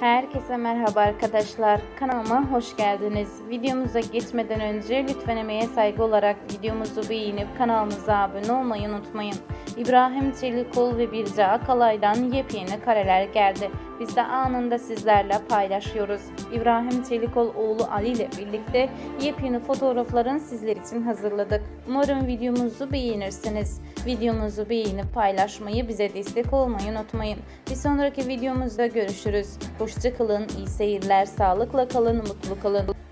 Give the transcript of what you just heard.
Herkese merhaba arkadaşlar. Kanalıma hoş geldiniz. Videomuza geçmeden önce lütfen emeğe saygı olarak videomuzu beğenip kanalımıza abone olmayı unutmayın. İbrahim Çelikol ve Birce Akalay'dan yepyeni kareler geldi. Biz de anında sizlerle paylaşıyoruz. İbrahim Çelikol oğlu Ali ile birlikte yepyeni fotoğrafların sizler için hazırladık. Umarım videomuzu beğenirsiniz. Videomuzu beğenip paylaşmayı, bize destek olmayı unutmayın. Bir sonraki videomuzda görüşürüz. Hoşçakalın, iyi seyirler, sağlıkla kalın, mutlu kalın.